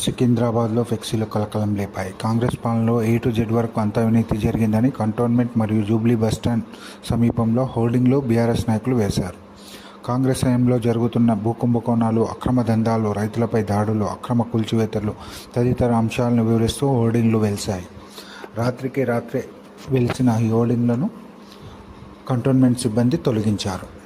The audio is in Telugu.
సికింద్రాబాద్లో ఫ్లెక్సీలు కలకలం లేపాయి. కాంగ్రెస్ పాలనలో ఏ టు జెడ్ వరకు అంతా అవినీతి జరిగిందని కంటోన్మెంట్ మరియు జూబ్లీ బస్టాండ్ సమీపంలో హోర్డింగ్లు బీఆర్ఎస్ నాయకులు వేశారు. కాంగ్రెస్ హయాంలో జరుగుతున్న భూకుంభకోణాలు అక్రమ దందాలు రైతులపై దాడులు అక్రమ కూల్చివేతలు తదితర అంశాలను వివరిస్తూ హోర్డింగ్లు వెలిశాయి. రాత్రికి రాత్రే వెలిసిన ఈ హోర్డింగ్లను కంటోన్మెంట్ సిబ్బంది తొలగించారు.